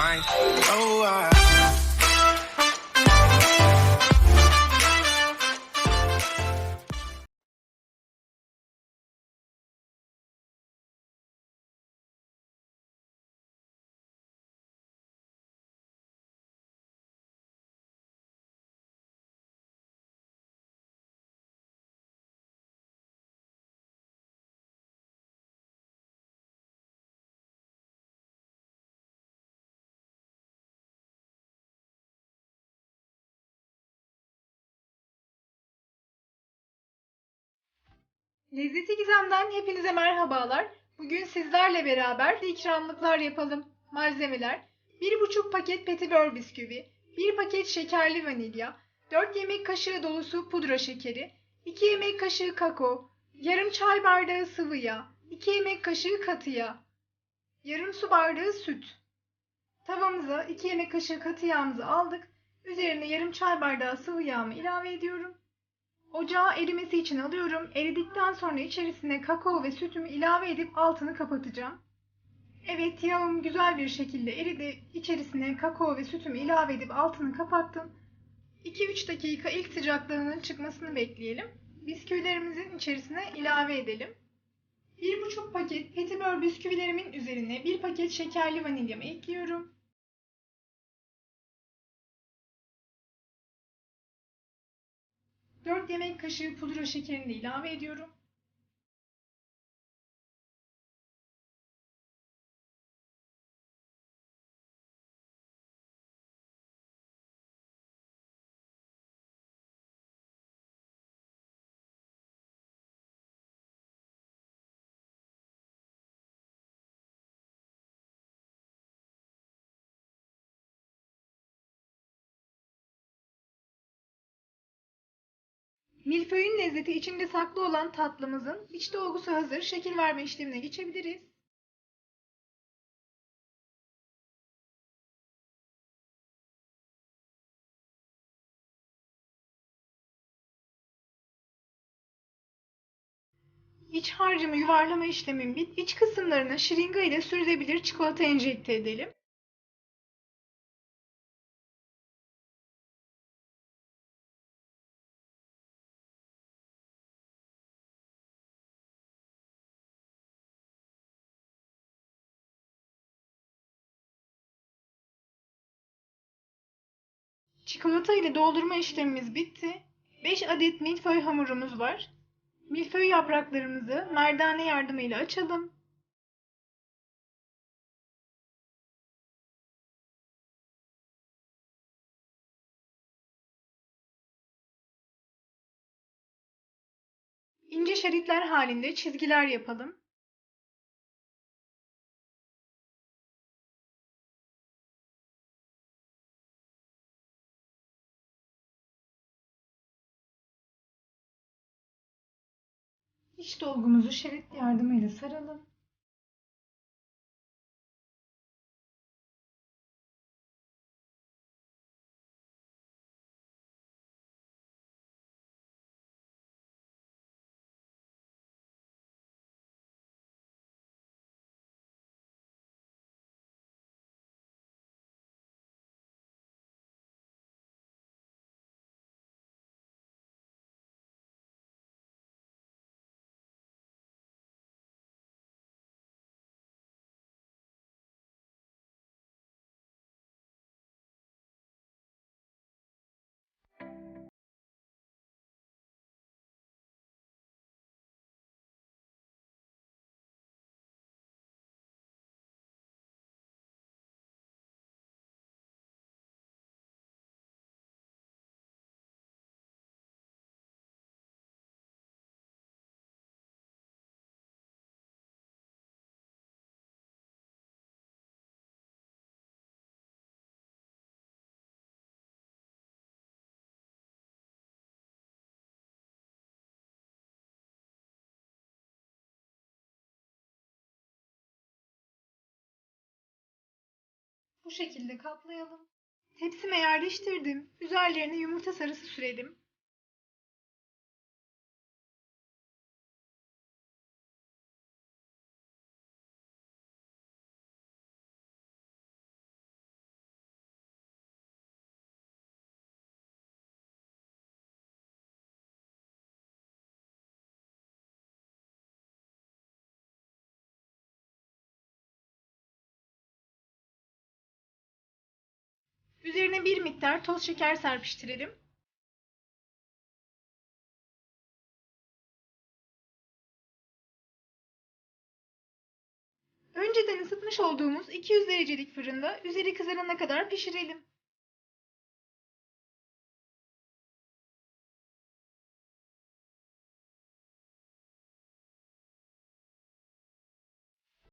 mind. Oh, I. Lezzeti Gizem'den hepinize merhabalar. Bugün sizlerle beraber ikramlıklar yapalım. Malzemeler 1,5 paket petibör bisküvi, 1 paket şekerli vanilya, 4 yemek kaşığı dolusu pudra şekeri, 2 yemek kaşığı kakao, yarım çay bardağı sıvı yağ, 2 yemek kaşığı katı yağ, yarım su bardağı süt. Tavamıza 2 yemek kaşığı katı yağımızı aldık. Üzerine yarım çay bardağı sıvı yağımı ilave ediyorum. Ocağa erimesi için alıyorum. Eridikten sonra içerisine kakao ve sütümü ilave edip altını kapatacağım. Evet yağım güzel bir şekilde eridi. İçerisine kakao ve sütümü ilave edip altını kapattım. 2-3 dakika ilk sıcaklığının çıkmasını bekleyelim. Bisküvilerimizin içerisine ilave edelim. 1,5 paket petibör bisküvilerimin üzerine 1 paket şekerli vanilyamı ekliyorum. Dört yemek kaşığı pudra şekerini ilave ediyorum. Milföyün lezzeti içinde saklı olan tatlımızın iç dolgusu hazır. Şekil verme işlemine geçebiliriz. İç harcımı yuvarlama işlemim bit. İç kısımlarına şırınga ile sürülebilir çikolata enjekte edelim. Çikolata ile doldurma işlemimiz bitti. 5 adet milföy hamurumuz var. Milföy yapraklarımızı merdane yardımıyla açalım. İnce şeritler halinde çizgiler yapalım. İç dolgumuzu şerit yardımıyla saralım. Bu şekilde kaplayalım. Tepsime yerleştirdim. Üzerlerine yumurta sarısı sürelim. Üzerine bir miktar toz şeker serpiştirelim. Önceden ısıtmış olduğumuz 200 derecelik fırında üzeri kızarana kadar pişirelim.